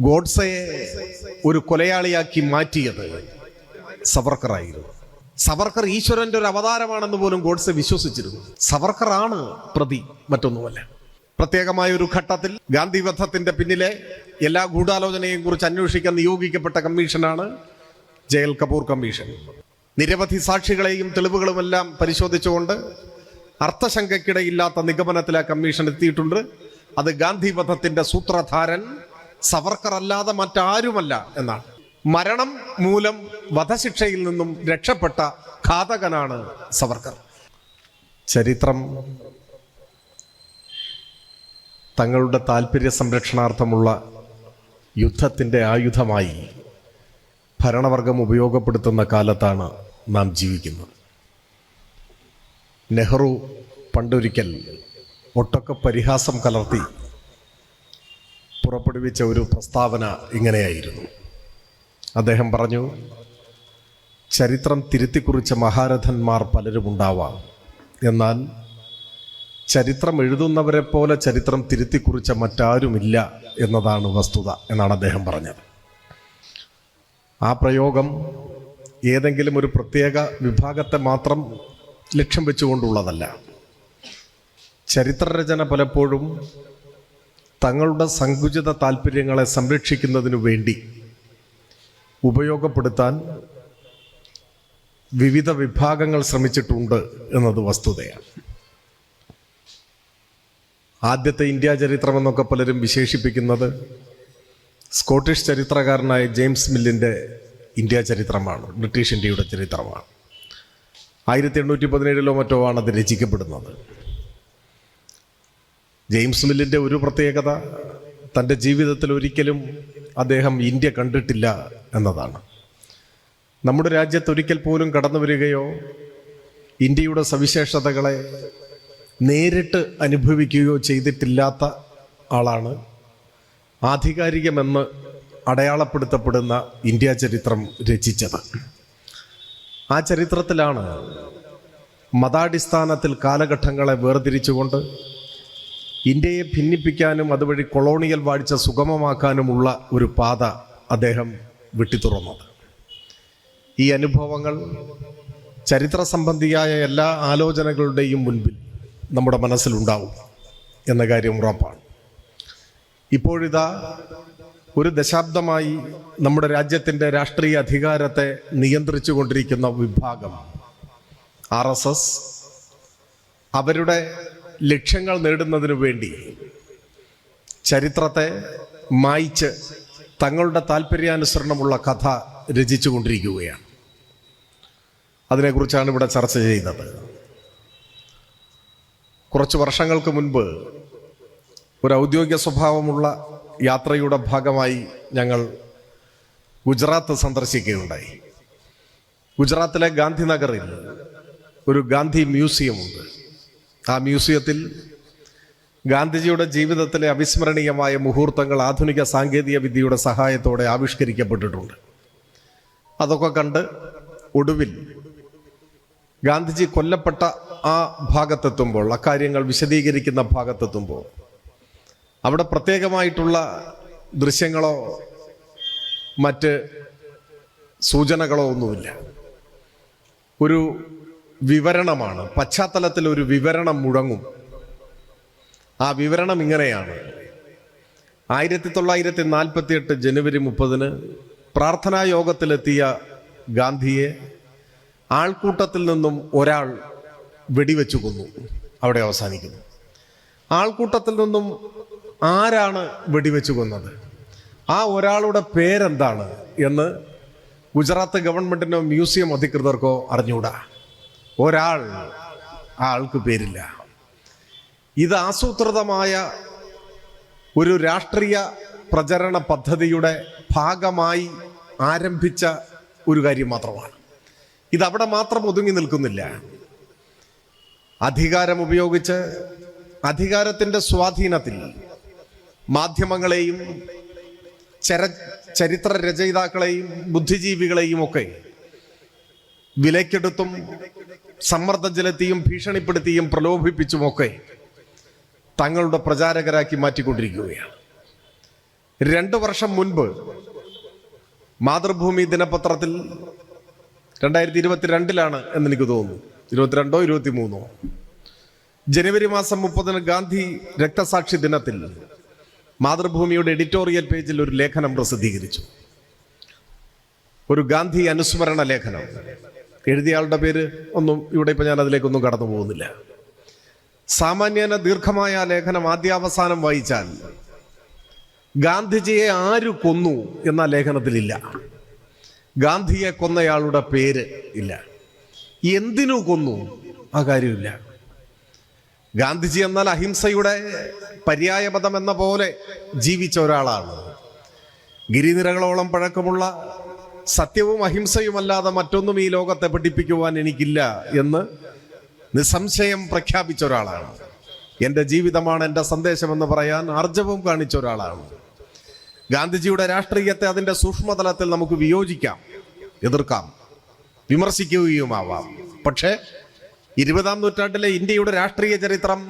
ഗോഡ്സയെ ഒരു കൊലയാളിയാക്കി മാറ്റിയത് സവർക്കറായിരുന്നു. സവർക്കർ ഈശ്വരന്റെ ഒരു അവതാരമാണെന്ന് പോലും ഗോഡ്സെ വിശ്വസിച്ചിരുന്നു. സവർക്കറാണ് പ്രതി മറ്റൊന്നുമല്ല. പ്രത്യേകമായ ഒരു ഘട്ടത്തിൽ ഗാന്ധി വധത്തിന്റെ പിന്നിലെ എല്ലാ ഗൂഢാലോചനയെയും കുറിച്ച് അന്വേഷിക്കാൻ നിയോഗിക്കപ്പെട്ട കമ്മീഷനാണ് ജയൽ കപൂർ കമ്മീഷൻ. നിരവധി സാക്ഷികളെയും തെളിവുകളുമെല്ലാം പരിശോധിച്ചുകൊണ്ട് അർത്ഥശങ്കയ്ക്കിടയില്ലാത്ത നിഗമനത്തിൽ ആ കമ്മീഷൻ എത്തിയിട്ടുണ്ട്. അത് ഗാന്ധി വധത്തിന്റെ സൂത്രധാരൻ സവർക്കർ അല്ലാതെ മറ്റാരുമല്ല എന്നാണ്. മരണം മൂലം വധശിക്ഷയിൽ നിന്നും രക്ഷപ്പെട്ട ഘാതകനാണ് സവർക്കർ. ചരിത്രം തങ്ങളുടെ താല്പര്യ സംരക്ഷണാർത്ഥമുള്ള യുദ്ധത്തിന്റെ ആയുധമായി ഭരണവർഗം ഉപയോഗപ്പെടുത്തുന്ന കാലത്താണ് നാം ജീവിക്കുന്നത്. നെഹ്റു പണ്ടൊരിക്കൽ ഒട്ടൊക്കെ പരിഹാസം കലർത്തി പുറപ്പെടുവിച്ച ഒരു പ്രസ്താവന ഇങ്ങനെയായിരുന്നു. അദ്ദേഹം പറഞ്ഞു ചരിത്രം തിരുത്തിക്കുറിച്ച മഹാരഥന്മാർ പലരും ഉണ്ടാവാം. എന്നാൽ ചരിത്രം എഴുതുന്നവരെ പോലെ ചരിത്രം തിരുത്തിക്കുറിച്ച മറ്റാരുമില്ല എന്നതാണ് വസ്തുത എന്നാണ് അദ്ദേഹം പറഞ്ഞത്. ആ പ്രയോഗം ഏതെങ്കിലും ഒരു പ്രത്യേക വിഭാഗത്തെ മാത്രം ലക്ഷ്യം വെച്ചുകൊണ്ടുള്ളതല്ല. ചരിത്രരചന പലപ്പോഴും തങ്ങളുടെ സങ്കുചിത താല്പര്യങ്ങളെ സംരക്ഷിക്കുന്നതിനു വേണ്ടി ഉപയോഗപ്പെടുത്താൻ വിവിധ വിഭാഗങ്ങൾ ശ്രമിച്ചിട്ടുണ്ട് എന്നത് വസ്തുതയാണ്. ആദ്യത്തെ ഇന്ത്യ ചരിത്രം എന്നൊക്കെ പലരും വിശേഷിപ്പിക്കുന്നത് സ്കോട്ടിഷ് ചരിത്രകാരനായ ജെയിംസ് മില്ലിന്റെ ഇന്ത്യ ചരിത്രമാണ് ബ്രിട്ടീഷ് ഇന്ത്യയുടെ ചരിത്രമാണ്. ആയിരത്തി എണ്ണൂറ്റി പതിനേഴിലോ മറ്റോ ആണ് അത് രചിക്കപ്പെടുന്നത്. ജെയിംസ് മില്ലിന്റെ ഒരു പ്രത്യേകത തന്റെ ജീവിതത്തിൽ ഒരിക്കലും അദ്ദേഹം ഇന്ത്യ കണ്ടിട്ടില്ല എന്നതാണ്. നമ്മുടെ രാജ്യത്ത് ഒരിക്കൽ പോലും കടന്നു വരികയോ ഇന്ത്യയുടെ സവിശേഷതകളെ നേരിട്ട് അനുഭവിക്കുകയോ ചെയ്തിട്ടില്ലാത്ത ആളാണ് ആധികാരികമെന്ന് അടയാളപ്പെടുത്തപ്പെടുന്ന ഇന്ത്യ ചരിത്രം രചിച്ചത്. ആ ചരിത്രത്തിലാണ് മതാടിസ്ഥാനത്തിൽ കാലഘട്ടങ്ങളെ വേർതിരിച്ചുകൊണ്ട് ഇന്ത്യയെ ഭിന്നിപ്പിക്കാനും അതുവഴി കൊളോണിയൽ വാഴ്ച സുഗമമാക്കാനുമുള്ള ഒരു പാത അദ്ദേഹം വിട്ടിത്തുറന്നത്. ഈ അനുഭവങ്ങൾ ചരിത്ര സംബന്ധിയായ എല്ലാ ആലോചനകളുടെയും മുൻപിൽ നമ്മുടെ മനസ്സിലുണ്ടാവും എന്ന കാര്യം ഉറപ്പാണ്. ഇപ്പോഴിതാ ഒരു ദശാബ്ദമായി നമ്മുടെ രാജ്യത്തിന്റെ രാഷ്ട്രീയ അധികാരത്തെ നിയന്ത്രിച്ചു കൊണ്ടിരിക്കുന്ന വിഭാഗം ആർ അവരുടെ ലക്ഷ്യങ്ങൾ നേടുന്നതിനു വേണ്ടി ചരിത്രത്തെ മായിച്ച് തങ്ങളുടെ താല്പര്യാനുസരണമുള്ള കഥ രചിച്ചുകൊണ്ടിരിക്കുകയാണ്. അതിനെക്കുറിച്ചാണ് ഇവിടെ ചർച്ച ചെയ്യുന്നത് കുറച്ച് വർഷങ്ങൾക്ക് മുൻപ് ഒരു ഔദ്യോഗിക സ്വഭാവമുള്ള യാത്രയുടെ ഭാഗമായി ഞങ്ങൾ ഗുജറാത്ത് സന്ദർശിക്കുകയുണ്ടായി. ഗുജറാത്തിലെ ഗാന്ധിനഗറിൽ ഒരു ഗാന്ധി മ്യൂസിയമുണ്ട്. ആ മ്യൂസിയത്തിൽ ഗാന്ധിജിയുടെ ജീവിതത്തിലെ അവിസ്മരണീയമായ മുഹൂർത്തങ്ങൾ ആധുനിക സാങ്കേതിക വിദ്യയുടെ സഹായത്തോടെ ആവിഷ്കരിക്കപ്പെട്ടിട്ടുണ്ട്. അതൊക്കെ കണ്ട് ഒടുവിൽ ഗാന്ധിജി കൊല്ലപ്പെട്ട ആ ഭാഗത്തെത്തുമ്പോൾ അക്കാര്യങ്ങൾ വിശദീകരിക്കുന്ന ഭാഗത്തെത്തുമ്പോൾ അവിടെ പ്രത്യേകമായിട്ടുള്ള ദൃശ്യങ്ങളോ മറ്റ് സൂചനകളോ ഒന്നുമില്ല. ഒരു വിവരണമാണ്. പശ്ചാത്തലത്തിൽ ഒരു വിവരണം മുഴങ്ങും. ആ വിവരണം ഇങ്ങനെയാണ്. ആയിരത്തി തൊള്ളായിരത്തി നാൽപ്പത്തി എട്ട് ജനുവരി മുപ്പതിന് പ്രാർത്ഥനാ യോഗത്തിലെത്തിയ ഗാന്ധിയെ ആൾക്കൂട്ടത്തിൽ നിന്നും ഒരാൾ വെടിവെച്ചു കൊന്നു. അവിടെ അവസാനിക്കുന്നു. ആൾക്കൂട്ടത്തിൽ നിന്നും ആരാണ് വെടിവെച്ചു കൊന്നത്? ആ ഒരാളുടെ പേരെന്താണ് എന്ന് ഗുജറാത്ത് ഗവൺമെന്റിനോ മ്യൂസിയം അധികൃതർക്കോ അറിഞ്ഞൂടാ. ഒരാൾ ആൾക്ക് പേരില്ല. ഇത് ആസൂത്രിതമായ ഒരു രാഷ്ട്രീയ പ്രചരണ പദ്ധതിയുടെ ഭാഗമായി ആരംഭിച്ച ഒരു കാര്യം മാത്രമാണ്. ഇതവിടെ മാത്രം ഒതുങ്ങി നിൽക്കുന്നില്ല. അധികാരം ഉപയോഗിച്ച് അധികാരത്തിന്റെ സ്വാധീനത്തിൽ മാധ്യമങ്ങളെയും ചര ചരിത്ര രചയിതാക്കളെയും ബുദ്ധിജീവികളെയും ഒക്കെ വിലക്കെടുത്തും സമ്മർദ്ദം ചെലുത്തിയും ഭീഷണിപ്പെടുത്തിയും പ്രലോഭിപ്പിച്ചുമൊക്കെ തങ്ങളുടെ പ്രചാരകരാക്കി മാറ്റിക്കൊണ്ടിരിക്കുകയാണ്. രണ്ടു വർഷം മുൻപ് മാതൃഭൂമി ദിനപത്രത്തിൽ രണ്ടായിരത്തി ഇരുപത്തിരണ്ടിലാണ് എന്ന് എനിക്ക് തോന്നുന്നു. ഇരുപത്തിരണ്ടോ ഇരുപത്തി മൂന്നോ ജനുവരി മാസം മുപ്പതിന് ഗാന്ധി രക്തസാക്ഷി ദിനത്തിൽ മാതൃഭൂമിയുടെ എഡിറ്റോറിയൽ പേജിൽ ഒരു ലേഖനം പ്രസിദ്ധീകരിച്ചു. ഒരു ഗാന്ധി അനുസ്മരണ ലേഖനം. എഴുതിയയാളുടെ പേര് ഒന്നും ഇവിടെ ഇപ്പം ഞാൻ അതിലേക്കൊന്നും കടന്നു പോകുന്നില്ല. സാമാന്യേന ദീർഘമായ ലേഖനം ആദ്യാവസാനം വായിച്ചാൽ ഗാന്ധിജിയെ ആര് കൊന്നു എന്ന ലേഖനത്തിലില്ല. ഗാന്ധിയെ കൊന്നയാളുടെ പേര് ഇല്ല. എന്തിനു കൊന്നു? ആ കാര്യമില്ല. ഗാന്ധിജി എന്നാൽ അഹിംസയുടെ പര്യായപദം എന്ന പോലെ ജീവിച്ച ഒരാളാണ്. ഗിരിനിരകളോളം പഴക്കമുള്ള സത്യവും അഹിംസയുമല്ലാതെ മറ്റൊന്നും ഈ ലോകത്തെ പഠിപ്പിക്കുവാൻ എനിക്കില്ല എന്ന് നിസ്സംശയം പ്രഖ്യാപിച്ച ഒരാളാണ്. എന്റെ ജീവിതമാണ് എന്റെ സന്ദേശമെന്ന് പറയാൻ ആർജവം കാണിച്ച ഒരാളാണ്. ഗാന്ധിജിയുടെ രാഷ്ട്രീയത്തെ അതിന്റെ സൂക്ഷ്മതലത്തിൽ നമുക്ക് വിയോജിക്കാം എതിർക്കാം വിമർശിക്കുകയുമാവാം. പക്ഷേ ഇരുപതാം നൂറ്റാണ്ടിലെ ഇന്ത്യയുടെ രാഷ്ട്രീയ ചരിത്രം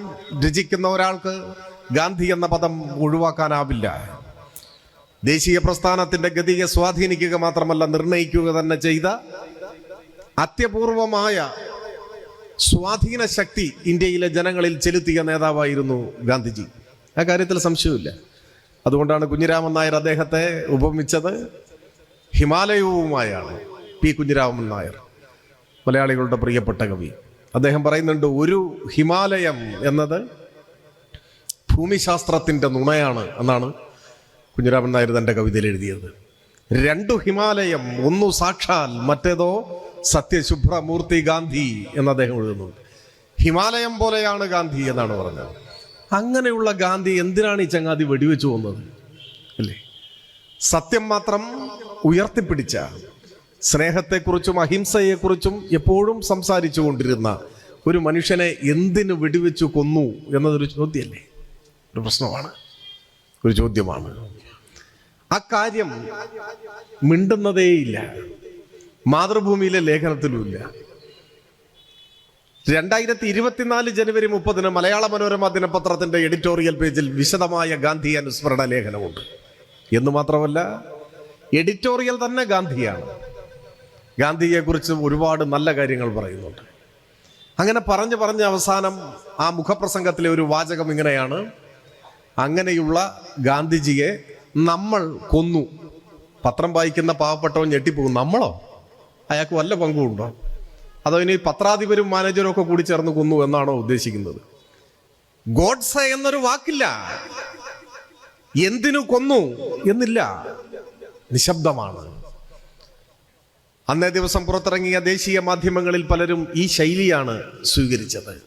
രചിക്കുന്ന ഒരാൾക്ക് ഗാന്ധി എന്ന പദം ഒഴിവാക്കാനാവില്ല. ദേശീയ പ്രസ്ഥാനത്തിന്റെ ഗതിയെ സ്വാധീനിക്കുക മാത്രമല്ല നിർണയിക്കുക തന്നെ ചെയ്ത അത്യപൂർവമായ സ്വാധീന ശക്തി ഇന്ത്യയിലെ ജനങ്ങളിൽ ചെലുത്തിയ നേതാവായിരുന്നു ഗാന്ധിജി. ആ കാര്യത്തിൽ സംശയമില്ല അതുകൊണ്ടാണ് കുഞ്ഞിരാമൻ നായർ അദ്ദേഹത്തെ ഉപമിച്ചത്. ഹിമാലയവുമായാണ് പി കുഞ്ഞിരാമൻ നായർ മലയാളികളുടെ പ്രിയപ്പെട്ട കവി. അദ്ദേഹം പറയുന്നുണ്ട് ഒരു ഹിമാലയം എന്നത് ഭൂമിശാസ്ത്രത്തിന്റെ നുണയാണ് എന്നാണ് കുഞ്ഞിരാമൻ നായർ തന്റെ കവിതയിൽ എഴുതിയത്. രണ്ടു ഹിമാലയം ഒന്നു സാക്ഷാൽ മറ്റേതോ സത്യശുഭ്രമൂർത്തി ഗാന്ധി എന്ന് അദ്ദേഹം എഴുതുന്നുണ്ട്. ഹിമാലയം പോലെയാണ് ഗാന്ധി എന്നാണ് പറഞ്ഞത്. അങ്ങനെയുള്ള ഗാന്ധി എന്തിനാണ് ഈ ചങ്ങാതി വെടിവെച്ചു പോകുന്നത് അല്ലേ? സത്യം മാത്രം ഉയർത്തിപ്പിടിച്ച സ്നേഹത്തെക്കുറിച്ചും അഹിംസയെക്കുറിച്ചും എപ്പോഴും സംസാരിച്ചു കൊണ്ടിരുന്ന ഒരു മനുഷ്യനെ എന്തിനു വെടിവെച്ചു കൊന്നു എന്നതൊരു ചോദ്യമല്ലേ? ഒരു പ്രശ്നമാണ്. ഒരു ചോദ്യമാണ്. ആ കാര്യം മിണ്ടുന്നതേയില്ല. മാതൃഭൂമിയിലെ ലേഖനത്തിലുമില്ല. രണ്ടായിരത്തി ഇരുപത്തിനാല് ജനുവരി മുപ്പതിന് മലയാള മനോരമ ദിനപത്രത്തിന്റെ എഡിറ്റോറിയൽ പേജിൽ വിശദമായ ഗാന്ധി അനുസ്മരണ ലേഖനമുണ്ട്. എന്ന് മാത്രമല്ല എഡിറ്റോറിയൽ തന്നെ ഗാന്ധിയാണ്. ഗാന്ധിയെക്കുറിച്ച് ഒരുപാട് നല്ല കാര്യങ്ങൾ പറയുന്നുണ്ട്. അങ്ങനെ പറഞ്ഞു പറഞ്ഞ് അവസാനം ആ മുഖപ്രസംഗത്തിലെ ഒരു വാചകം ഇങ്ങനെയാണ്. അങ്ങനെയുള്ള ഗാന്ധിജിയെ നമ്മൾ കൊന്നു. പത്രം വായിക്കുന്ന പാവപ്പെട്ടവൻ ഞെട്ടിപ്പോകും. നമ്മളോ? അയാൾക്ക് വല്ല പങ്കുണ്ടോ അതോ ഇനി പത്രാധിപരും മാനേജരും ഒക്കെ കൂടി ചേർന്ന് കൊന്നു എന്നാണോ ഉദ്ദേശിക്കുന്നത്? ഗോഡ്സ എന്നൊരു വാക്കില്ല. എന്തിനു കൊന്നു എന്നില്ല. നിശബ്ദമാണ്. അന്നേ ദിവസം പുറത്തിറങ്ങിയ ദേശീയ മാധ്യമങ്ങളിൽ പലരും ഈ ശൈലിയാണ് സ്വീകരിച്ചത്.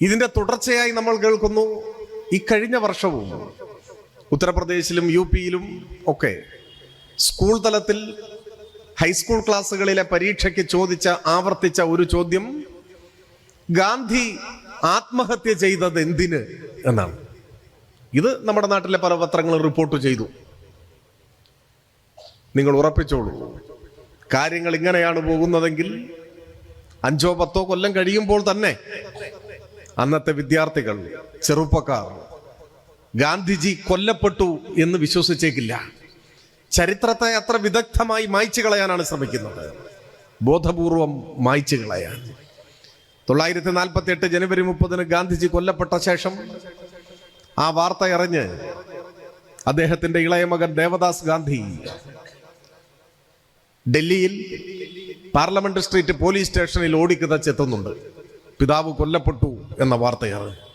ഇതിന്റെ തുടർച്ചയായി നമ്മൾ കേൾക്കുന്നു. ഈ കഴിഞ്ഞ വർഷവും ഉത്തർപ്രദേശിലും യു പിയിലും ഒക്കെ സ്കൂൾ തലത്തിൽ ഹൈസ്കൂൾ ക്ലാസ്സുകളിലെ പരീക്ഷയ്ക്ക് ചോദിച്ച ആവർത്തിച്ച ഒരു ചോദ്യം ഗാന്ധി ആത്മഹത്യ ചെയ്തത് എന്തിന് എന്നാണ്. ഇത് നമ്മുടെ നാട്ടിലെ പല പത്രങ്ങളും റിപ്പോർട്ട് ചെയ്തു. നിങ്ങൾ ഉറപ്പിച്ചോളൂ കാര്യങ്ങൾ ഇങ്ങനെയാണ് പോകുന്നതെങ്കിൽ അഞ്ചോ പത്തോ കൊല്ലം കഴിയുമ്പോൾ തന്നെ അന്നത്തെ വിദ്യാർത്ഥികൾ ചെറുപ്പക്കാർ ഗാന്ധിജി കൊല്ലപ്പെട്ടു എന്ന് വിശ്വസിച്ചേക്കില്ല. ചരിത്രത്തെ അത്ര വിദഗ്ധമായി മായ്ച്ചു കളയാനാണ് ശ്രമിക്കുന്നത്. ബോധപൂർവം മായ്ച്ചു കളയാൻ. തൊള്ളായിരത്തി നാൽപ്പത്തി എട്ട് ജനുവരി മുപ്പതിന് ഗാന്ധിജി കൊല്ലപ്പെട്ട ശേഷം ആ വാർത്ത അറിഞ്ഞ് അദ്ദേഹത്തിന്റെ ഇളയ മകൻ ദേവദാസ് ഗാന്ധി ഡൽഹിയിൽ പാർലമെന്റ് സ്ട്രീറ്റ് പോലീസ് സ്റ്റേഷനിൽ ഓടിക്കിതച്ചെത്തുന്നുണ്ട് പിതാവ് കൊല്ലപ്പെട്ടു എന്ന വാർത്തയാണ്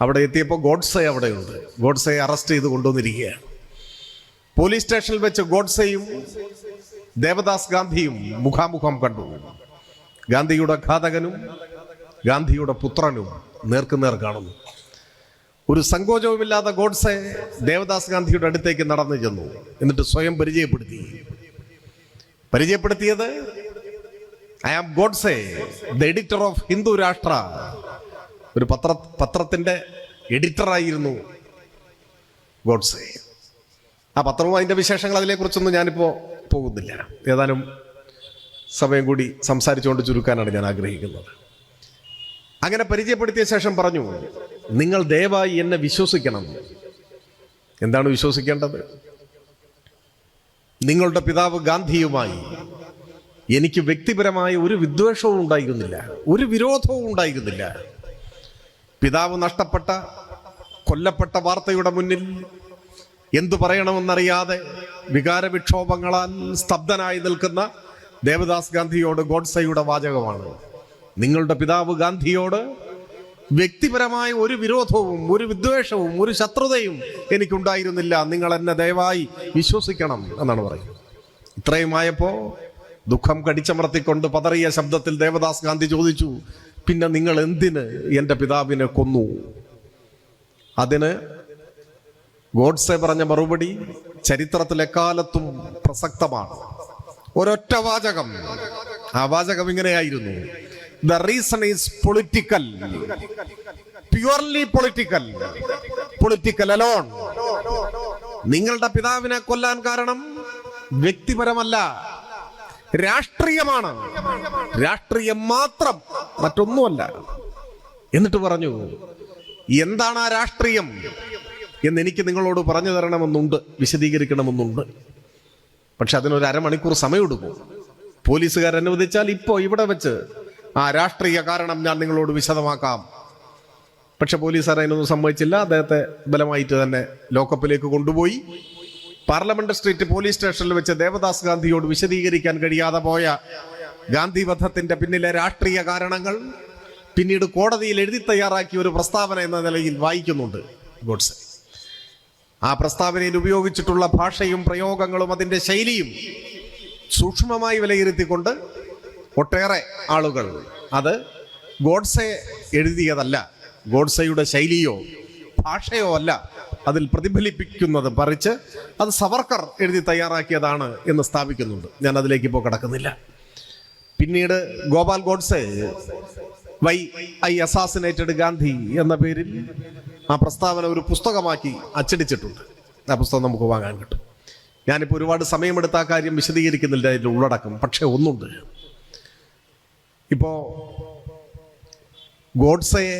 അവിടെ എത്തിയപ്പോൾ ഗോഡ്സെ അവിടെയുണ്ട്. ഗോഡ്സയെ അറസ്റ്റ് ചെയ്ത് കൊണ്ടുവന്നിരിക്കുകയാണ്. പോലീസ് സ്റ്റേഷനിൽ വെച്ച് ഗോഡ്സെയും ദേവദാസ് ഗാന്ധിയും മുഖാമുഖം കണ്ടു. ഗാന്ധിയുടെ ഘാതകനും ഗാന്ധിയുടെ പുത്രനും നേർക്കുനേർ കാണുന്നു. ഒരു സങ്കോചവുമില്ലാതെ ഗോഡ്സെ ദേവദാസ് ഗാന്ധിയുടെ അടുത്തേക്ക് നടന്നു ചെന്നു. എന്നിട്ട് സ്വയം പരിചയപ്പെടുത്തി. പരിചയപ്പെടുത്തിയത് I am Godse the editor of Hindu Rashtra ഒരു പത്ര പത്രത്തിന്റെ എഡിറ്ററായിരുന്നു ഗോഡ്സെ ആ പത്രവും അതിന്റെ വിശേഷങ്ങൾ അതിനെക്കുറിച്ചൊന്നും ഞാനിപ്പോൾ പോകുന്നില്ല. ഏതാനും സമയം കൂടി സംസാരിച്ചുകൊണ്ട് ചുരുക്കാനാണ് ഞാൻ ആഗ്രഹിക്കുന്നത്. അങ്ങനെ പരിചയപ്പെടുത്തിയ ശേഷം പറഞ്ഞു നിങ്ങൾ ദയവായി എന്നെ വിശ്വസിക്കണം. എന്താണ് വിശ്വസിക്കേണ്ടത്? നിങ്ങളുടെ പിതാവ് ഗാന്ധിയുമായി എനിക്ക് വ്യക്തിപരമായ ഒരു വിദ്വേഷവും ഉണ്ടായിരുന്നില്ല ഒരു വിരോധവും ഉണ്ടായിരുന്നില്ല. പിതാവ് നഷ്ടപ്പെട്ട കൊല്ലപ്പെട്ട വാർത്തയുടെ മുന്നിൽ എന്തു പറയണമെന്നറിയാതെ വികാരവിക്ഷോഭങ്ങളാൽ സ്തബ്ധനായി നിൽക്കുന്ന ദേവദാസ് ഗാന്ധിയോട് ഗോഡ്സയുടെ വാചകമാണ്. നിങ്ങളുടെ പിതാവ് ഗാന്ധിയോട് വ്യക്തിപരമായ ഒരു വിരോധവും ഒരു വിദ്വേഷവും ഒരു ശത്രുതയും എനിക്കുണ്ടായിരുന്നില്ല. നിങ്ങൾ എന്നെ ദയവായി വിശ്വസിക്കണം എന്നാണ് പറയുന്നത്. ഇത്രയുമായപ്പോ ദുഃഖം കടിച്ചമർത്തിക്കൊണ്ട് പതറിയ ശബ്ദത്തിൽ ദേവദാസ് ഗാന്ധി ചോദിച്ചു പിന്നെ നിങ്ങൾ എന്തിന് എന്റെ പിതാവിനെ കൊന്നു? അതിന് ഗോഡ്സെ പറഞ്ഞ മറുപടി ചരിത്രത്തിൽ എക്കാലത്തും പ്രസക്തമാണ്. ഒരൊറ്റ വാചകം. ആ വാചകം ഇങ്ങനെയായിരുന്നു. The reason is political purely political political alone നിങ്ങളുടെ പിതാവിനെ കൊല്ലാൻ കാരണം വ്യക്തിപരമല്ല. രാഷ്ട്രീയമാണ്. രാഷ്ട്രീയം മാത്രം മറ്റൊന്നുമല്ല. എന്നിട്ട് പറഞ്ഞു എന്താണ് ആ രാഷ്ട്രീയം? എന്ന് എനിക്ക് നിങ്ങളോട് പറഞ്ഞു തരണമെന്നുണ്ട് വിശദീകരിക്കണമെന്നുണ്ട്. പക്ഷെ അതിനൊരു അരമണിക്കൂർ സമയമെടുക്കും. പോലീസുകാർ അനുവദിച്ചാൽ ഇപ്പോൾ ഇവിടെ വെച്ച് ആ രാഷ്ട്രീയ കാരണം ഞാൻ നിങ്ങളോട് വിശദമാക്കാം. പക്ഷെ പോലീസുകാർ അതിനൊന്നും സമ്മതിച്ചില്ല. അദ്ദേഹത്തെ ബലമായിട്ട് തന്നെ ലോക്കപ്പിലേക്ക് കൊണ്ടുപോയി. പാർലമെന്റ് സ്ട്രീറ്റ് പോലീസ് സ്റ്റേഷനിൽ വെച്ച് ദേവദാസ് ഗാന്ധിയോട് വിശദീകരിക്കാൻ കഴിയാതെ പോയ ഗാന്ധി വധത്തിന്റെ പിന്നിലെ രാഷ്ട്രീയ കാരണങ്ങൾ പിന്നീട് കോടതിയിൽ എഴുതി തയ്യാറാക്കിയ ഒരു പ്രസ്താവന എന്ന നിലയിൽ വായിക്കുന്നുണ്ട്. ഗോഡ്സെ ആ പ്രസ്താവനയിൽ ഉപയോഗിച്ചിട്ടുള്ള ഭാഷയും പ്രയോഗങ്ങളും അതിന്റെ ശൈലിയും സൂക്ഷ്മമായി വിലയിരുത്തിക്കൊണ്ട് ഒട്ടേറെ ആളുകൾ അത് ഗോഡ്സെ എഴുതിയതല്ല. ഗോഡ്സയുടെ ശൈലിയോ ഭാഷയോ അല്ല. അതിൽ പ്രതിഫലിപ്പിക്കുന്നത് പറിച്ച് അത് സവർക്കർ എഴുതി തയ്യാറാക്കിയതാണ് എന്ന് സ്ഥാപിക്കുന്നുണ്ട്. ഞാൻ അതിലേക്ക് ഇപ്പോൾ കടക്കുന്നില്ല. പിന്നീട് Gopal Godse why I assassinated Gandhi എന്ന പേരിൽ ആ പ്രസ്താവന ഒരു പുസ്തകമാക്കി അച്ചടിച്ചിട്ടുണ്ട്. ആ പുസ്തകം നമുക്ക് വാങ്ങാൻ കിട്ടും. ഞാനിപ്പോൾ ഒരുപാട് സമയമെടുത്ത ആ കാര്യം വിശദീകരിക്കുന്നില്ല അതിന്റെ ഉള്ളടക്കം പക്ഷേ ഒന്നുണ്ട്. ഇപ്പോ ഗോഡ്സയെ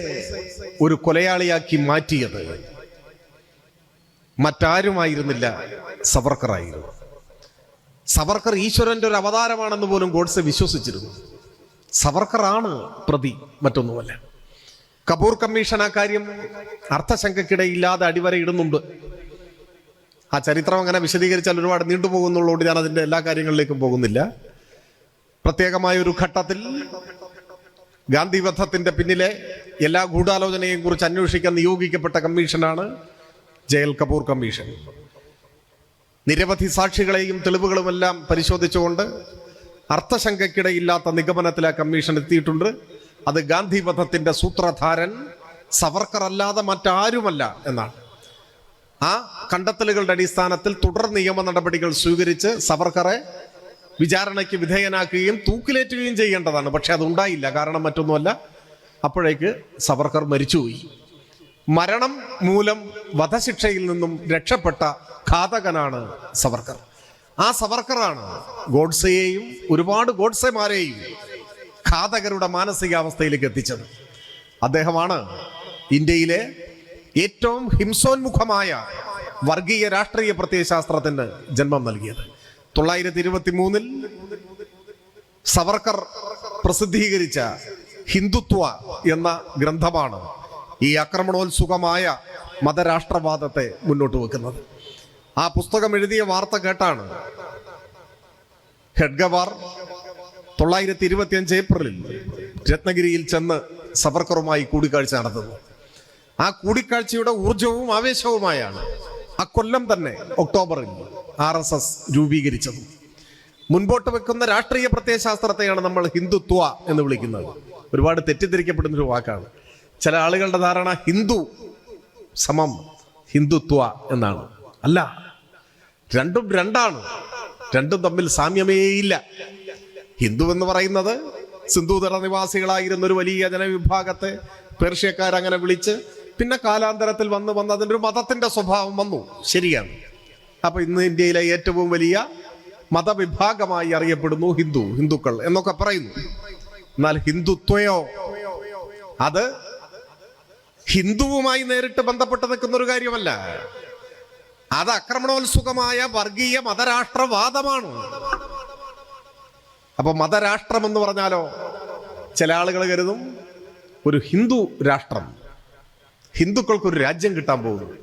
ഒരു കൊലയാളിയാക്കി മാറ്റിയത് മറ്റാരുമായിരുന്നില്ല സവർക്കറായിരുന്നു. സവർക്കർ ഈശ്വരന്റെ ഒരു അവതാരമാണെന്ന് പോലും ഗോഡ്സെ വിശ്വസിച്ചിരുന്നു. സവർക്കറാണ് പ്രതി മറ്റൊന്നുമല്ല. കപൂർ കമ്മീഷൻ ആ കാര്യം അർത്ഥശങ്കക്കിടയില്ലാതെ അടിവരയിടുന്നുണ്ട് ആ ചരിത്രം അങ്ങനെ വിശദീകരിച്ചാൽ ഒരുപാട് നീണ്ടുപോകുന്നുള്ളതുകൊണ്ട് ഞാൻ അതിന്റെ എല്ലാ കാര്യങ്ങളിലേക്കും പോകുന്നില്ല. പ്രത്യേകമായ ഒരു ഘട്ടത്തിൽ ഗാന്ധി വധത്തിന്റെ പിന്നിലെ എല്ലാ ഗൂഢാലോചനയെയും കുറിച്ച് അന്വേഷിക്കാൻ നിയോഗിക്കപ്പെട്ട കമ്മീഷനാണ് ജയൽ കപൂർ കമ്മീഷൻ. നിരവധി സാക്ഷികളെയും തെളിവുകളുമെല്ലാം പരിശോധിച്ചുകൊണ്ട് അർത്ഥശങ്കയ്ക്കിടയില്ലാത്ത നിഗമനത്തിൽ ആ കമ്മീഷൻ എത്തിയിട്ടുണ്ട്. അത് ഗാന്ധി വധത്തിന്റെ സൂത്രധാരൻ സവർക്കർ അല്ലാതെ മറ്റാരുമല്ല എന്നാണ്. ആ കണ്ടെത്തലുകളുടെ അടിസ്ഥാനത്തിൽ തുടർ നിയമ നടപടികൾ സ്വീകരിച്ച് സവർക്കറെ വിചാരണയ്ക്ക് വിധേയനാക്കുകയും തൂക്കിലേറ്റുകയും ചെയ്യേണ്ടതാണ്. പക്ഷെ അതുണ്ടായില്ല. കാരണം മറ്റൊന്നുമല്ല. അപ്പോഴേക്ക് സവർക്കർ മരിച്ചുപോയി. മരണം മൂലം വധശിക്ഷയിൽ നിന്നും രക്ഷപ്പെട്ട ഘാതകനാണ് സവർക്കർ. ആ സവർക്കറാണ് ഗോഡ്സയെയും ഒരുപാട് ഗോഡ്സെമാരെയും ഘാതകരുടെ മാനസികാവസ്ഥയിലേക്ക് എത്തിച്ചത്. അദ്ദേഹമാണ് ഇന്ത്യയിലെ ഏറ്റവും ഹിംസോന്മുഖമായ വർഗീയ രാഷ്ട്രീയ പ്രത്യയശാസ്ത്രത്തിന് ജന്മം നൽകിയത്. തൊള്ളായിരത്തി ഇരുപത്തി മൂന്നിൽ സവർക്കർ പ്രസിദ്ധീകരിച്ച ഹിന്ദുത്വ എന്ന ഗ്രന്ഥമാണ് ഈ ആക്രമണോത്സുകമായ മതരാഷ്ട്രവാദത്തെ മുന്നോട്ട് വെക്കുന്നത്. ആ പുസ്തകം എഴുതിയ വാർത്ത കേട്ടാണ്. ഹെഡ്ഗവാർ തൊള്ളായിരത്തി ഇരുപത്തിയഞ്ച് ഏപ്രിലിൽ രത്നഗിരിയിൽ ചെന്ന് സവർക്കറുമായി കൂടിക്കാഴ്ച നടത്തുന്നു. ആ കൂടിക്കാഴ്ചയുടെ ഊർജവും ആവേശവുമായാണ് ആ കൊല്ലം തന്നെ ഒക്ടോബറിൽ ആർ എസ് എസ് രൂപീകരിച്ചത്. മുൻപോട്ട് വെക്കുന്ന രാഷ്ട്രീയ പ്രത്യയശാസ്ത്രത്തെയാണ് നമ്മൾ ഹിന്ദുത്വ എന്ന് വിളിക്കുന്നത്. ഒരുപാട് തെറ്റിദ്ധരിക്കപ്പെടുന്ന ഒരു വാക്കാണ്. ചില ആളുകളുടെ ധാരണ ഹിന്ദു സമം ഹിന്ദുത്വ എന്നാണ്. അല്ല രണ്ടും രണ്ടാണ്. രണ്ടും തമ്മിൽ സാമ്യമേയില്ല ഹിന്ദു എന്ന് പറയുന്നത് സിന്ധുതട നിവാസികളായിരുന്ന ഒരു വലിയ ജനവിഭാഗത്തെ പേർഷ്യക്കാരങ്ങനെ വിളിച്ച് പിന്നെ കാലാന്തരത്തിൽ വന്ന് വന്ന് അതിന്റെ ഒരു മതത്തിന്റെ സ്വഭാവം വന്നു. ശരിയാണ്. അപ്പൊ ഇന്ന് ഇന്ത്യയിലെ ഏറ്റവും വലിയ മതവിഭാഗമായി അറിയപ്പെടുന്നു ഹിന്ദു ഹിന്ദുക്കൾ എന്നൊക്കെ പറയുന്നു. എന്നാൽ ഹിന്ദുത്വയോ? അത് ഹിന്ദുവുമായി നേരിട്ട് ബന്ധപ്പെട്ട് നിൽക്കുന്ന ഒരു കാര്യമല്ല. അത് ആക്രമണോത്സുകമായ വർഗീയ മതരാഷ്ട്രവാദമാണ്. അപ്പൊ മതരാഷ്ട്രം എന്ന് പറഞ്ഞാലോ? ചില ആളുകൾ കരുതും ഒരു ഹിന്ദു രാഷ്ട്രം ഹിന്ദുക്കൾക്ക് ഒരു രാജ്യം കിട്ടാൻ പോകുന്നു.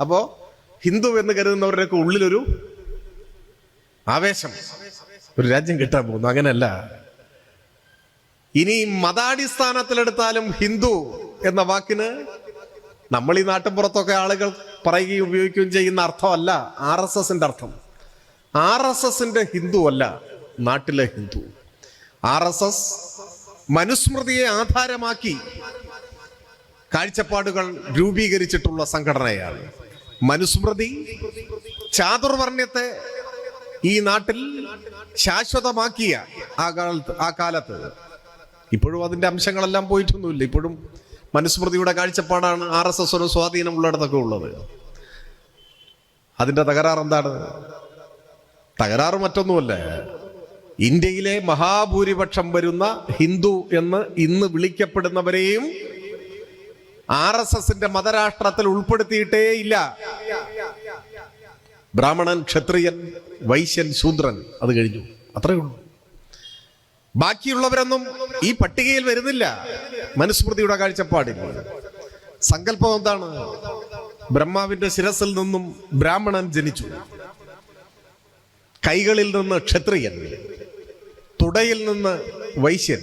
അപ്പോ ഹിന്ദു എന്ന് കരുതുന്നവരുടെയൊക്കെ ഉള്ളിലൊരു ആവേശം ഒരു രാജ്യം കിട്ടാൻ പോകുന്നു. അങ്ങനെയല്ല. ഇനി മതാടിസ്ഥാനത്തിലെടുത്താലും ഹിന്ദു എന്ന വാക്കിന് നമ്മൾ ഈ നാട്ടിൻപുറത്തൊക്കെ ആളുകൾ പറയുകയും ഉപയോഗിക്കുകയും ചെയ്യുന്ന അർത്ഥമല്ല ആർ എസ് എസിന്റെ അർത്ഥം. ആർ എസ് എസിന്റെ ഹിന്ദു അല്ല നാട്ടിലെ ഹിന്ദു. ആർ എസ് എസ് മനുസ്മൃതിയെ ആധാരമാക്കി കാഴ്ചപ്പാടുകൾ രൂപീകരിച്ചിട്ടുള്ള സംഘടനയാണ്. മനുസ്മൃതി ചാതുർവർണ്യത്തെ ഈ നാട്ടിൽ ശാശ്വതമാക്കിയ ആ കാലത്ത് ആ കാലത്ത്. ഇപ്പോഴും അതിന്റെ അംശങ്ങളെല്ലാം പോയിട്ടൊന്നുമില്ല. ഇപ്പോഴും മനുസ്മൃതിയുടെ കാഴ്ചപ്പാടാണ് ആർ എസ് എസിന് സ്വാധീനമുള്ളിടത്തൊക്കെ ഉള്ളത്. അതിന്റെ തകരാർ എന്താണ്? തകരാറ് മറ്റൊന്നുമല്ല. ഇന്ത്യയിലെ മഹാഭൂരിപക്ഷം വരുന്ന ഹിന്ദു എന്ന് ഇന്ന് വിളിക്കപ്പെടുന്നവരെയും ആർ എസ് എസിന്റെ മതരാഷ്ട്രത്തിൽ ഉൾപ്പെടുത്തിയിട്ടേ ഇല്ല. ബ്രാഹ്മണൻ ക്ഷത്രിയൻ വൈശ്യൻ ശൂദ്രൻ അത് കഴിഞ്ഞു. അത്രയേ ഉള്ളൂ. ബാക്കിയുള്ളവരൊന്നും ഈ പട്ടികയിൽ വരുന്നില്ല. മനുസ്മൃതിയുടെ കാഴ്ചപ്പാടിൽ സങ്കല്പം എന്താണ്? ബ്രഹ്മാവിന്റെ ശിരസിൽ നിന്നും ബ്രാഹ്മണൻ ജനിച്ചു. കൈകളിൽ നിന്ന് ക്ഷത്രിയൻ. തുടയിൽ നിന്ന് വൈശ്യൻ.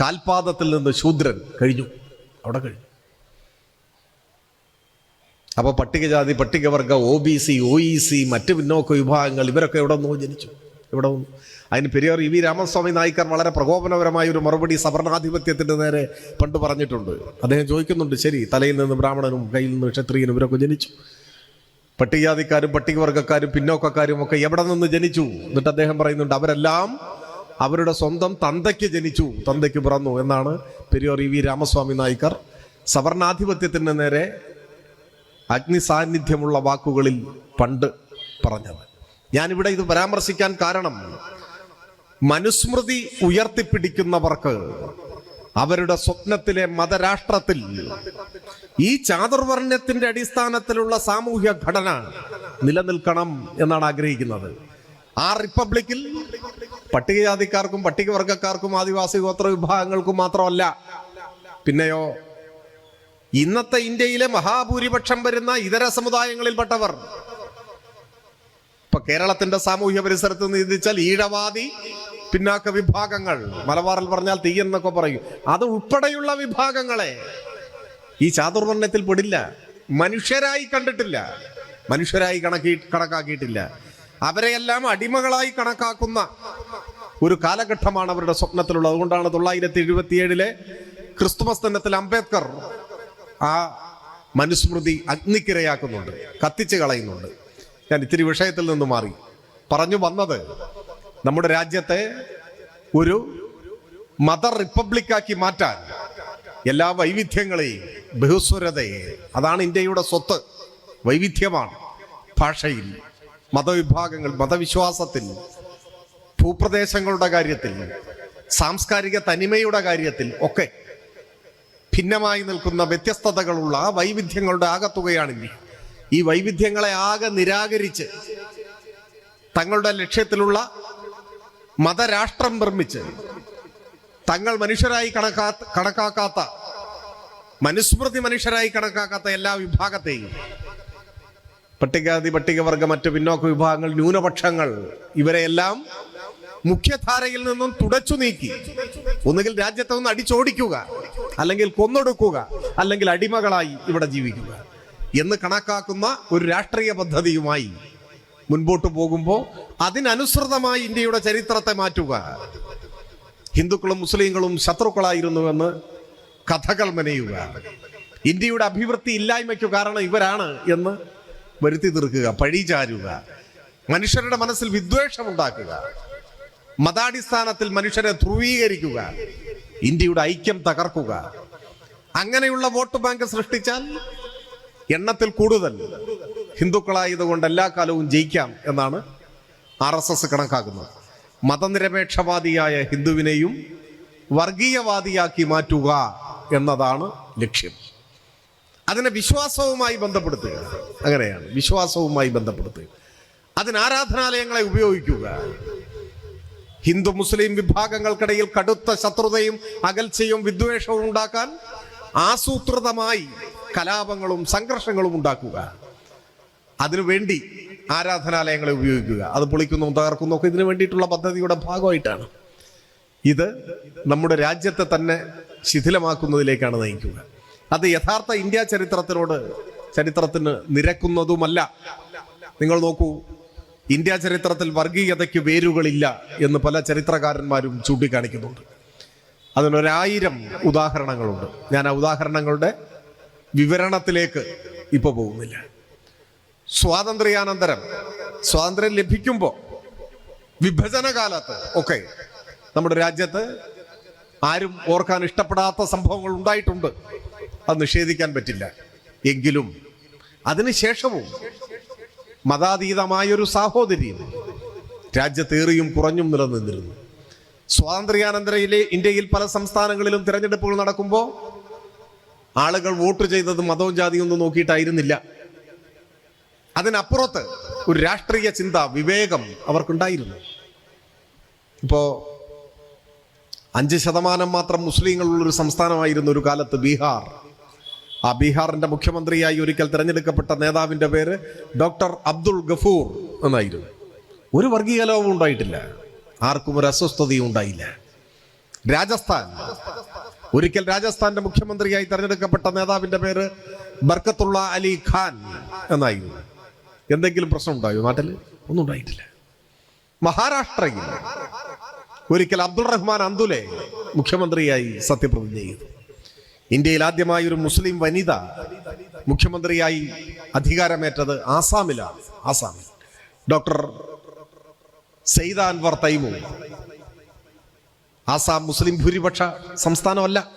കാൽപാദത്തിൽ നിന്ന് ശൂദ്രൻ കഴിഞ്ഞു. അവിടെ കഴിഞ്ഞു. അപ്പൊ പട്ടികജാതി പട്ടികവർഗ O B C O E C മറ്റ് പിന്നോക്ക വിഭാഗങ്ങൾ ഇവരൊക്കെ എവിടെ നിന്നോ ജനിച്ചു. എവിടെ വന്നു. അതിന് പെരിയാർ ഇ വി രാമസ്വാമി നായിക്കർ വളരെ പ്രകോപനപരമായ ഒരു മറുപടി സവർണാധിപത്യത്തിന്റെ നേരെ പണ്ട് പറഞ്ഞിട്ടുണ്ട്. അദ്ദേഹം ചോദിക്കുന്നുണ്ട് ശരി തലയിൽ നിന്ന് ബ്രാഹ്മണനും കയ്യിൽ നിന്ന് ക്ഷത്രിയനും ഇവരൊക്കെ ജനിച്ചു. പട്ടികജാതിക്കാരും പട്ടികവർഗക്കാരും പിന്നോക്കക്കാരും ഒക്കെ എവിടെ നിന്ന് ജനിച്ചു? എന്നിട്ട് അദ്ദേഹം പറയുന്നുണ്ട് അവരെല്ലാം അവരുടെ സ്വന്തം തന്തയ്ക്ക് ജനിച്ചു തന്തയ്ക്ക് പിറന്നു എന്നാണ് പെരിയോർ ഇ വി രാമസ്വാമി നായിക്കർ സവർണാധിപത്യത്തിന് നേരെ അഗ്നി സാന്നിധ്യമുള്ള വാക്കുകളിൽ പണ്ട് പറഞ്ഞത്. ഞാനിവിടെ ഇത് പരാമർശിക്കാൻ കാരണം മനുസ്മൃതി ഉയർത്തിപ്പിടിക്കുന്നവർക്ക് അവരുടെ സ്വപ്നത്തിലെ മതരാഷ്ട്രത്തിൽ ഈ ചാതുർവർണത്തിന്റെ അടിസ്ഥാനത്തിലുള്ള സാമൂഹ്യ ഘടന നിലനിൽക്കണം എന്നാണ് ആഗ്രഹിക്കുന്നത്. ആ റിപ്പബ്ലിക്കിൽ പട്ടികജാതിക്കാർക്കും പട്ടികവർഗക്കാർക്കും ആദിവാസി ഗോത്ര വിഭാഗങ്ങൾക്കും മാത്രമല്ല പിന്നെയോ ഇന്നത്തെ ഇന്ത്യയിലെ മഹാഭൂരിപക്ഷം വരുന്ന ഇതര സമുദായങ്ങളിൽപ്പെട്ടവർ ഇപ്പൊ കേരളത്തിന്റെ സാമൂഹ്യ പരിസരത്ത് നിന്ന് ചിന്തിച്ചാൽ ഈഴവാദി പിന്നാക്ക വിഭാഗങ്ങൾ. മലബാറിൽ പറഞ്ഞാൽ തീയെന്നൊക്കെ പറയും. അത് ഉൾപ്പെടെയുള്ള വിഭാഗങ്ങളെ. ഈ ചാതുർവർണത്തിൽ പെടില്ല. മനുഷ്യരായി കണ്ടിട്ടില്ല. മനുഷ്യരായി കണക്കി കണക്കാക്കിയിട്ടില്ല. അവരെയെല്ലാം അടിമകളായി കണക്കാക്കുന്ന ഒരു കാലഘട്ടമാണ് അവരുടെ സ്വപ്നത്തിലുള്ളത്. അതുകൊണ്ടാണ് തൊള്ളായിരത്തി എഴുപത്തിയേഴിലെ ക്രിസ്തുമസ് ദിനത്തിൽ അംബേദ്കർ ആ മനുസ്മൃതി അഗ്നിക്കിരയാക്കുന്നുണ്ട്. കത്തിച്ചു കളയുന്നുണ്ട്. ഞാൻ ഇത്തിരി വിഷയത്തിൽ നിന്ന് മാറി. പറഞ്ഞു വന്നത് നമ്മുടെ രാജ്യത്തെ ഒരു മത റിപ്പബ്ലിക്കാക്കി മാറ്റാൻ എല്ലാ വൈവിധ്യങ്ങളെയും ബഹുസ്വരതയെ അതാണ് ഇന്ത്യയുടെ സ്വത്ത് വൈവിധ്യമാണ് ഭാഷയിൽ മതവിഭാഗങ്ങൾ മതവിശ്വാസത്തിൽ ഭൂപ്രദേശങ്ങളുടെ കാര്യത്തിൽ സാംസ്കാരിക തനിമയുടെ കാര്യത്തിൽ ഒക്കെ ഭിന്നമായി നിൽക്കുന്ന വ്യത്യസ്തതകളുള്ള വൈവിധ്യങ്ങളുടെ ആകത്തുകയാണ് ഇന്ത്യ. ഈ വൈവിധ്യങ്ങളെ ആകെ നിരാകരിച്ച് തങ്ങളുടെ ലക്ഷ്യത്തിലുള്ള മതരാഷ്ട്രം നിർമ്മിച്ച് തങ്ങൾ മനുഷ്യരായി കണക്കാ കണക്കാക്കാത്ത മനുസ്മൃതി മനുഷ്യരായി കണക്കാക്കാത്ത എല്ലാ വിഭാഗത്തെയും പട്ടികജാതി പട്ടികവർഗ മറ്റ് പിന്നോക്ക വിഭാഗങ്ങൾ ന്യൂനപക്ഷങ്ങൾ ഇവരെയെല്ലാം മുഖ്യധാരയിൽ നിന്നും തുടച്ചു നീക്കി. ഒന്നുകിൽ രാജ്യത്തെ ഒന്ന് അടിച്ചോടിക്കുക അല്ലെങ്കിൽ കൊന്നൊടുക്കുക അല്ലെങ്കിൽ അടിമകളായി ഇവിടെ ജീവിക്കുക. എന്ന് കണക്കാക്കുന്ന ഒരു രാഷ്ട്രീയ പദ്ധതിയുമായി മുൻപോട്ട് പോകുമ്പോൾ അതിനനുസൃതമായി ഇന്ത്യയുടെ ചരിത്രത്തെ മാറ്റുക. ഹിന്ദുക്കളും മുസ്ലിങ്ങളും ശത്രുക്കളായിരുന്നുവെന്ന് കഥകൾ മെനയുക. ഇന്ത്യയുടെ അഭിവൃദ്ധി ഇല്ലായ്മയ്ക്കു കാരണം ഇവരാണ് എന്ന് വരുത്തി തീർക്കുക പഴിചാരുക മനുഷ്യരുടെ മനസ്സിൽ വിദ്വേഷം ഉണ്ടാക്കുക മതാടിസ്ഥാനത്തിൽ മനുഷ്യരെ ധ്രുവീകരിക്കുക ഇന്ത്യയുടെ ഐക്യം തകർക്കുക. അങ്ങനെയുള്ള വോട്ട് ബാങ്ക് സൃഷ്ടിച്ചാൽ എണ്ണത്തിൽ കൂടുതൽ ഹിന്ദുക്കളായതുകൊണ്ട് എല്ലാ കാലവും ജയിക്കാം എന്നാണ് ആർ എസ് എസ് കണക്കാക്കുന്നത്. മതനിരപേക്ഷവാദിയായ ഹിന്ദുവിനെയും വർഗീയവാദിയാക്കി മാറ്റുക എന്നതാണ് ലക്ഷ്യം. അതിനെ വിശ്വാസവുമായി ബന്ധപ്പെടുത്തുക. അങ്ങനെയാണ് വിശ്വാസവുമായി ബന്ധപ്പെടുത്തുക. അതിന് ആരാധനാലയങ്ങളെ ഉപയോഗിക്കുക. ഹിന്ദു മുസ്ലിം വിഭാഗങ്ങൾക്കിടയിൽ കടുത്ത ശത്രുതയും അകൽച്ചയും വിദ്വേഷവും ഉണ്ടാക്കാൻ ആസൂത്രിതമായി കലാപങ്ങളും സംഘർഷങ്ങളും ഉണ്ടാക്കുക. അതിനുവേണ്ടി ആരാധനാലയങ്ങളെ ഉപയോഗിക്കുക. അത് പൊളിക്കുന്നു തകർക്കുന്നു ഒക്കെ ഇതിനു വേണ്ടിയിട്ടുള്ള പദ്ധതിയുടെ ഭാഗമായിട്ടാണ്. ഇത് നമ്മുടെ രാജ്യത്തെ തന്നെ ശിഥിലമാക്കുന്നതിലേക്കാണ് നയിക്കുക. അത് യഥാർത്ഥ ഇന്ത്യ ചരിത്രത്തിനോട് ചരിത്രത്തിന് നിരക്കുന്നതുമല്ല. നിങ്ങൾ നോക്കൂ ഇന്ത്യ ചരിത്രത്തിൽ വർഗീയതയ്ക്ക് വേരുകളില്ല എന്ന് പല ചരിത്രകാരന്മാരും ചൂണ്ടിക്കാണിക്കുന്നുണ്ട്. അതിനൊരായിരം ഉദാഹരണങ്ങളുണ്ട്. ഞാൻ ആ ഉദാഹരണങ്ങളുടെ വിവരണത്തിലേക്ക് ഇപ്പോൾ പോകുന്നില്ല. സ്വാതന്ത്ര്യാനന്തരം സ്വാതന്ത്ര്യം ലഭിക്കുമ്പോൾ വിഭജന കാലത്ത് ഒക്കെ നമ്മുടെ രാജ്യത്ത് ആരും ഓർക്കാൻ ഇഷ്ടപ്പെടാത്ത സംഭവങ്ങൾ ഉണ്ടായിട്ടുണ്ട്. അത് നിഷേധിക്കാൻ പറ്റില്ല. എങ്കിലും അതിനുശേഷവും മതാതീതമായൊരു സാഹോദര്യം രാജ്യത്തേറിയും കുറഞ്ഞും നിലനിന്നിരുന്നു. സ്വാതന്ത്ര്യാനന്തരയിലെ ഇന്ത്യയിൽ പല സംസ്ഥാനങ്ങളിലും തിരഞ്ഞെടുപ്പുകൾ നടക്കുമ്പോൾ ആളുകൾ വോട്ട് ചെയ്തത് മതവും ജാതിയും ഒന്നും നോക്കിയിട്ടായിരുന്നില്ല. അതിനപ്പുറത്ത് ഒരു രാഷ്ട്രീയ ചിന്ത വിവേകം അവർക്കുണ്ടായിരുന്നു. ഇപ്പോ അഞ്ച് ശതമാനം മാത്രം മുസ്ലിങ്ങളുള്ളൊരു സംസ്ഥാനമായിരുന്നു ഒരു കാലത്ത് ബീഹാർ. ആ ബീഹാറിന്റെ മുഖ്യമന്ത്രിയായി ഒരിക്കൽ തിരഞ്ഞെടുക്കപ്പെട്ട നേതാവിന്റെ പേര് ഡോക്ടർ അബ്ദുൾ ഗഫൂർ എന്നായിരുന്നു. ഒരു വർഗീയ ഉണ്ടായിട്ടില്ല. ആർക്കും ഒരു അസ്വസ്ഥതയും ഉണ്ടായില്ല. രാജസ്ഥാൻ ഒരിക്കൽ രാജസ്ഥാന്റെ മുഖ്യമന്ത്രിയായി തെരഞ്ഞെടുക്കപ്പെട്ട നേതാവിന്റെ പേര് ബർക്കത്തുള്ള അലി ഖാൻ എന്നായിരുന്നു. എന്തെങ്കിലും പ്രശ്നം ഉണ്ടായോ നാട്ടിൽ ഒന്നും ഉണ്ടായിട്ടില്ല. മഹാരാഷ്ട്രയിൽ ഒരിക്കൽ അബ്ദുൾ റഹ്മാൻ അന്തുലെ മുഖ്യമന്ത്രിയായി സത്യപ്രതിജ്ഞ ചെയ്തു. ഇന്ത്യയിൽ ആദ്യമായി ഒരു മുസ്ലിം വനിത മുഖ്യമന്ത്രിയായി അധികാരമേറ്റത് ആസാമിലാണ്. ആസാമിൽ. ഡോക്ടർ സെയ്ദ അൻവർ തൈമു ആസാം മുസ്ലിം ഭൂരിപക്ഷ സംസ്ഥാനമല്ല.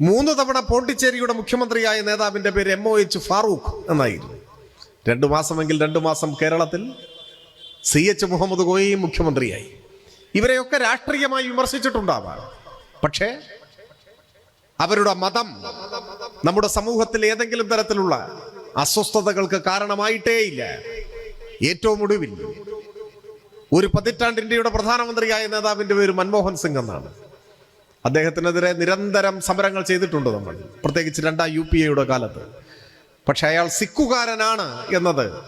മൂന്ന് തവണ പോണ്ടിച്ചേരിയുടെ മുഖ്യമന്ത്രിയായ നേതാവിന്റെ പേര് എം ഒ എച്ച് ഫാറൂഖ് എന്നായിരുന്നു. രണ്ടു മാസമെങ്കിൽ രണ്ടു മാസം കേരളത്തിൽ സി എച്ച് മുഹമ്മദ് കോയയും മുഖ്യമന്ത്രിയായി. ഇവരെയൊക്കെ രാഷ്ട്രീയമായി വിമർശിച്ചിട്ടുണ്ടാവാം. പക്ഷേ അവരുടെ മതം നമ്മുടെ സമൂഹത്തിൽ ഏതെങ്കിലും തരത്തിലുള്ള അസ്വസ്ഥതകൾക്ക് കാരണമായിട്ടേയില്ല. ഏറ്റവും ഒടുവിൽ ഒരു പതിറ്റാണ്ട് ഇന്ത്യയുടെ പ്രധാനമന്ത്രിയായ നേതാവിന്റെ പേര് മൻമോഹൻ സിംഗ് എന്നാണ്. അദ്ദേഹത്തിനെതിരെ നിരന്തരം സമരങ്ങൾ ചെയ്തിട്ടുണ്ട് നമ്മൾ. പ്രത്യേകിച്ച് രണ്ടാം യു പി എയുടെ കാലത്ത്. പക്ഷെ അയാൾ സിഖുകാരനാണ് എന്നത്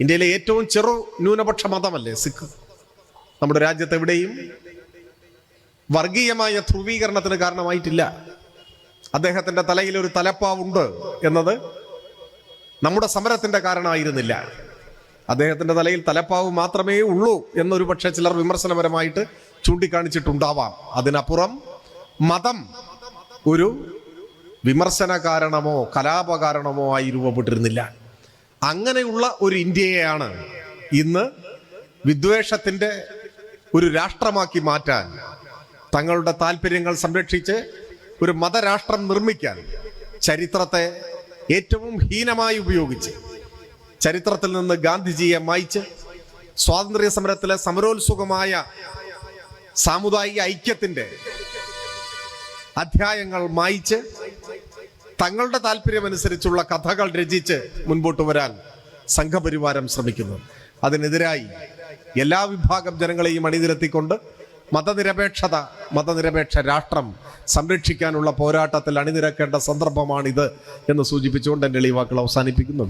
ഇന്ത്യയിലെ ഏറ്റവും ചെറു ന്യൂനപക്ഷ മതമല്ലേ സിഖ് നമ്മുടെ രാജ്യത്ത് എവിടെയും വർഗീയമായ ധ്രുവീകരണത്തിന് കാരണമായിട്ടില്ല. അദ്ദേഹത്തിന്റെ തലയിൽ ഒരു തലപ്പാവുണ്ട് എന്നത് നമ്മുടെ സമരത്തിന്റെ കാരണമായിരുന്നില്ല. അദ്ദേഹത്തിന്റെ തലയിൽ തലപ്പാവ് മാത്രമേ ഉള്ളൂ എന്നൊരു പക്ഷേ ചിലർ വിമർശനപരമായിട്ട് ചൂണ്ടിക്കാണിച്ചിട്ടുണ്ടാവാം. അതിനപ്പുറം മതം ഒരു വിമർശന കാരണമോ കലാപ കാരണമോ ആയി രൂപപ്പെട്ടിരുന്നില്ല. അങ്ങനെയുള്ള ഒരു ഇന്ത്യയെയാണ് ഇന്ന് വിദ്വേഷത്തിന്റെ ഒരു രാഷ്ട്രമാക്കി മാറ്റാൻ തങ്ങളുടെ താല്പര്യങ്ങൾ സംരക്ഷിച്ച് ഒരു മതരാഷ്ട്രം നിർമ്മിക്കാൻ ചരിത്രത്തെ ഏറ്റവും ഹീനമായി ഉപയോഗിച്ച് ചരിത്രത്തിൽ നിന്ന് ഗാന്ധിജിയെ മായിച്ച് സ്വാതന്ത്ര്യ സമരത്തിലെ സമരോത്സുകമായ സാമുദായിക ഐക്യത്തിന്റെ അധ്യായങ്ങൾ മായിച്ച് തങ്ങളുടെ താല്പര്യമനുസരിച്ചുള്ള കഥകൾ രചിച്ച് മുൻപോട്ട് വരാൻ സംഘപരിവാരം ശ്രമിക്കുന്നു. അതിനെതിരായി എല്ലാ വിഭാഗം ജനങ്ങളെയും അണിനിരത്തിക്കൊണ്ട് മതനിരപേക്ഷത മതനിരപേക്ഷ രാഷ്ട്രം സംരക്ഷിക്കാനുള്ള പോരാട്ടത്തിൽ അണിനിരക്കേണ്ട സന്ദർഭമാണിത് എന്ന് സൂചിപ്പിച്ചുകൊണ്ട് എന്റെ ഈ വാക്കുകൾ അവസാനിപ്പിക്കുന്നു.